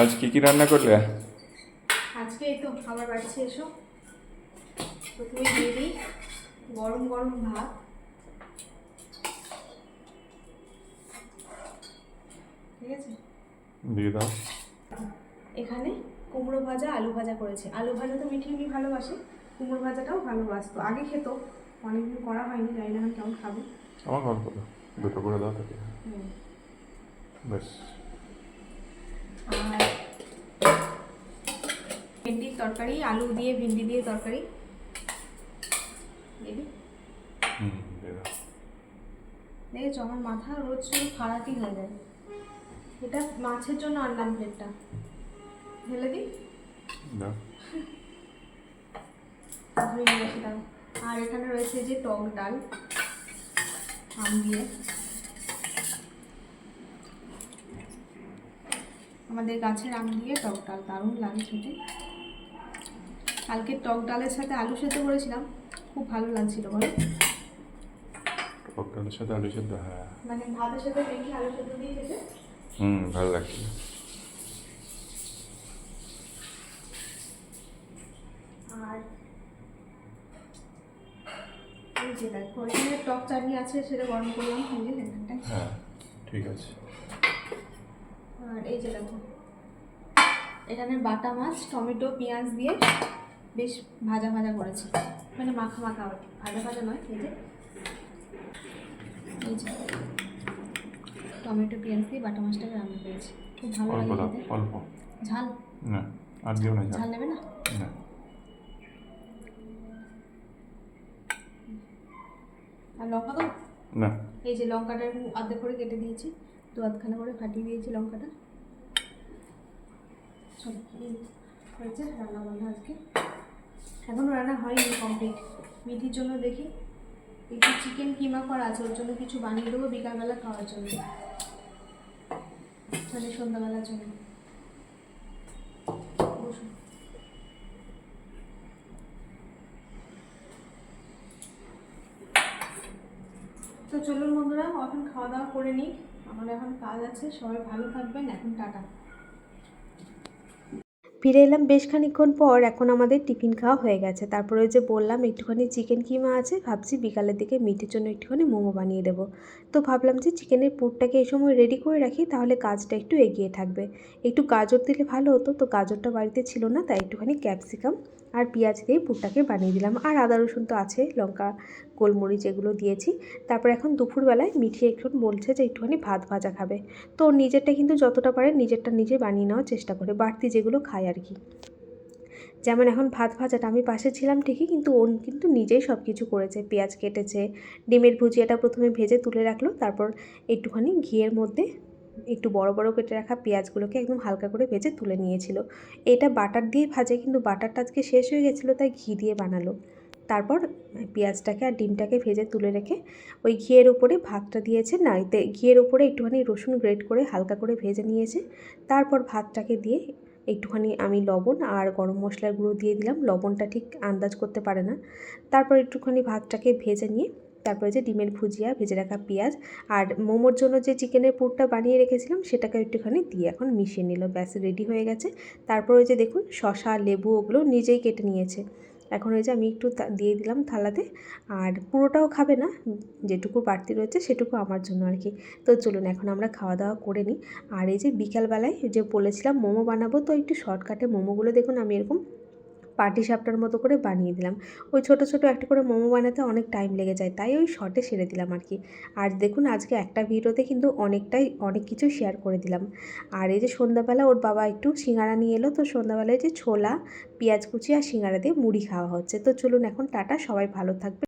আজ কি কি রান্না করলে? আজকে এই তো খাবার বাড়ছে এসো। প্রথমে দিয়ে দিই গরম গরম ভাত। ঠিক আছে? দিয়ে দাও। এখানে কুমড়ো ভাজা আলু ভাজা করেছে। আলু ভাজা তো মিঠি এমনি ভালোবাসে কুমড়ো ভাজাটাও ভালোবাসতো। আগে খেত অনেকদিন করা হয়নি জানি না কেমন খাব। আমার গল্প দুটো করে দাও হুম। বেশ আর ভেন্ডির তরকারি আলু দিয়ে ভেন্ডি দিয়ে তরকারি। দেখেছ আমার মাথা রোজ শুধু খারাপই হয়ে যায়। এটা মাছের জন্য আনলাম প্লেটটা। ঢেলে দিই। আর এখানে রয়েছে যে টক ডাল আম দিয়ে। আমাদের গাছের আম দিয়ে টক ডাল দারুণ লাগে খেতে। কালকে টক ডালের সাথে আলু সেদ্ধ করেছিলাম খুব ভালো লাগছিল বলো। টক ডালের সাথে আলু সেদ্ধ হ্যাঁ। মানে ভাতের সাথে মেখে আলু সেদ্ধ দিয়ে খেতে? হুম ভালো লাগছে আর এই যে দেখো এখানে টক চাটনি আছে সেটা গরম করলাম হ্যাঁ ঠিক আছে। আর এই যে দেখো এখানে বাটা মাছ টমেটো পেঁয়াজ দিয়ে বেশ ভাজা ভাজা করেছি। মানে মাখা মাখা ভাজা ভাজা নয় এই যে। এই যে টমেটো পেঁয়াজ দিয়ে বাটা মাছটাকে রান্না করেছি। খুব ভালো লাগে অল্প। ঝাল? না আর দিও না ঝাল। নেবে না? না। আর লঙ্কা তো না। এই যে লঙ্কাটা অর্ধেক করে কেটে দিয়েছি। দু আধখানা করে ফাটিয়ে দিয়েছি লঙ্কাটা। চলো এই হয়েছে আজকে। এখনও রান্না হয়নি কমপ্লিট মিঠির জন্য দেখি, একটু চিকেন কিমা করা আছে, ওর জন্য কিছু বানিয়ে দেবো বিকালবেলা খাওয়ার জন্য। মানে সন্ধ্যাবেলার জন্য। বসুন। তো চলুন বন্ধুরা, এখন খাওয়া দাওয়া করে নিই। আমার এখন কাজ আছে, সবাই ভালো থাকবেন, এখন টাটা। ফিরে এলাম বেশ খানিক্ষণ পর, এখন আমাদের টিফিন খাওয়া হয়ে গেছে। তারপরে যে বললাম, একটুখানি চিকেন কিমা আছে, ভাবছি বিকালের দিকে মিটের জন্য একটুখানি মোমো বানিয়ে দেব। তো ভাবলাম যে চিকেনের পুরটাকে এই সময় রেডি করে রাখি, তাহলে কাজটা একটু এগিয়ে থাকবে। একটু গাজর দিলে ভালো হতো, তো গাজরটা বাড়িতে ছিল না, তাই একটুখানি ক্যাপসিকাম আর পেঁয়াজ দিয়ে পুরটাকে বানিয়ে দিলাম। আর আদা, রসুন তো আছে, লঙ্কা, গোলমরিচ এগুলো দিয়েছি। তারপর এখন দুপুরবেলায় মিঠিয়ে একটু বলছে যে একটুখানি ভাত ভাজা খাবে। তো নিজেরটা কিন্তু যতটা পারে নিজেরটা নিজে বানিয়ে নেওয়ার চেষ্টা করে, বাড়তি যেগুলো খায় আর কি। যেমন এখন ভাত ভাজাটা আমি পাশে ছিলাম ঠিকই, কিন্তু ও কিন্তু নিজেই সব কিছু করেছে। পেঁয়াজ কেটেছে, ডিমের ভুজিয়াটা প্রথমে ভেজে তুলে রাখল, তারপর একটুখানি ঘিয়ের মধ্যে একটু বড় বড় কেটে রাখা পেঁয়াজগুলোকে একদম হালকা করে ভেজে তুলে নিয়েছিল। এটা বাটার দিয়ে ভাজে কিন্তু বাটারটা আজকে শেষ হয়ে গেছিল, তাই ঘি দিয়ে বানালো। তারপর পেঁয়াজটাকে আর ডিমটাকে ভেজে তুলে রেখে ওই ঘিয়ের উপরে ভাতটা দিয়েছে না, এতে ঘিয়ের উপরে একটুখানি রসুন গ্রেট করে হালকা করে ভেজে নিয়েছে। তারপর ভাতটাকে দিয়ে একটুখানি আমি লবণ আর গরম মশলার গুঁড়ো দিয়ে দিলাম। লবণটা ঠিক আন্দাজ করতে পারে না। তারপর একটুখানি ভাতটাকে ভেজে নিয়ে তারপরে যে ডিমের ভুজিয়া, ভেজে রাখা পেঁয়াজ আর মোমোর জন্য যে চিকেনের পুরটা বানিয়ে রেখেছিলাম সেটাকে একটুখানি দিয়ে এখন মিশিয়ে নিল ব্যাস রেডি হয়ে গেছে। তারপর যে দেখুন শশা লেবু, ওগুলো নিজেই কেটে নিয়েছে। এখন ওই যে আমি একটু দিয়ে দিলাম থালাতে। আর পুরোটাও খাবে না, যেটুকু বাড়তি রয়েছে সেটুকু আমার জন্য আর কি। তো চলুন, এখন আমরা খাওয়া দাওয়া করে নিই। আর এই যে বিকালবেলায় যে বলেছিলাম মোমো বানাবো, তো একটু শর্টকাটে মোমোগুলো দেখুন, আমি এরকম পাটি সাপটার মতো করে বানিয়ে দিলাম। ওই ছোট ছোট একটা করে মোমো বানাতে অনেক টাইম লেগে যায়, তাই ওই শর্টে সেরে দিলাম আর কি। আর দেখুন, আজকে একটা ভিডিওতে কিন্তু অনেকটাই, অনেক কিছু শেয়ার করে দিলাম। আর এই যে সন্ধ্যাবেলা ওর বাবা একটু সিঙ্গারা নিয়ে এলো, তো সন্ধ্যাবেলায় যে ছোলা, পেঁয়াজ কুচি আর সিঙ্গারা দিয়ে মুড়ি খাওয়া হচ্ছে। তো চলুন এখন টাটা, সবাই ভালো থাকবে